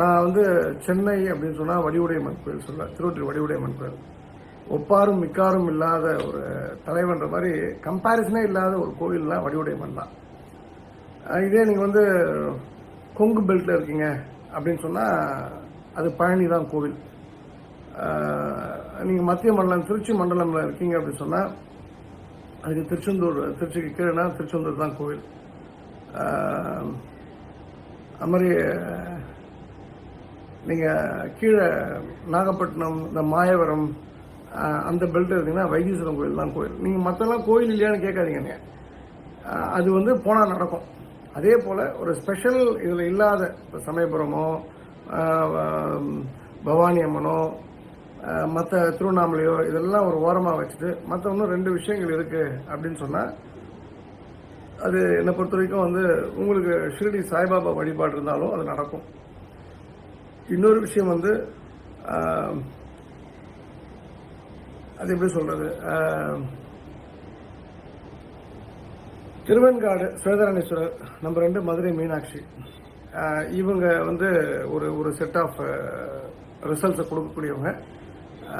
நான் வந்து சென்னை அப்படின்னு சொன்னால் வடிவுடையம்மன் கோயில் சொல்ல திருவொற்றியூர் வடிவுடையம்மன் கோயில். ஒப்பாரும் மிக்காரும் இல்லாத ஒரு தலைவன்ற மாதிரி கம்பேரிசனே இல்லாத ஒரு கோவில்னா வடிவுடையம்மன் தான். இதே நீங்கள் வந்து கொங்கு பெல்ட்டில் இருக்கீங்க அப்படின்னு சொன்னால் அது பழனி தான் கோவில் நீங்கள் மத்திய மண்டலம் திருச்சி மண்டலமில் இருக்கீங்க அப்படின்னு சொன்னால் அதுக்கு திருச்செந்தூர் திருச்சிக்கு கீழேனா திருச்செந்தூர் தான் கோவில் அது மாதிரி நீங்கள் கீழே நாகப்பட்டினம் இந்த மாயவரம் அந்த பெல்ட் இருந்தீங்கன்னா வைத்தீஸ்வரன் கோயில் தான் கோயில். நீங்கள் மற்றெல்லாம் கோயில் இல்லையான்னு கேட்காதீங்க நீங்கள் அது வந்து போனால் நடக்கும். அதே போல் ஒரு ஸ்பெஷல் இதில் இல்லாத இப்போ சமயபுரமோ பவானி அம்மனோ மற்ற திருவண்ணாமலையோ இதெல்லாம் ஒரு ஓரமாக வச்சுட்டு மற்ற இன்னும் ரெண்டு விஷயங்கள் இருக்குது அப்படின்னு சொன்னால் அது என்னை பொறுத்த வரைக்கும் வந்து உங்களுக்கு ஷிரடி சாய்பாபா வழிபாடு இருந்தாலும் அது நடக்கும். இன்னொரு விஷயம் வந்து அது எப்படி சொல்றது? திருவெண்காடு சுவேதராணேஸ்வரர் நம்பர் ரெண்டு மதுரை மீனாட்சி. இவங்க வந்து ஒரு ஒரு செட் ஆஃப் ரிசல்ட்ஸை கொடுக்கக்கூடியவங்க.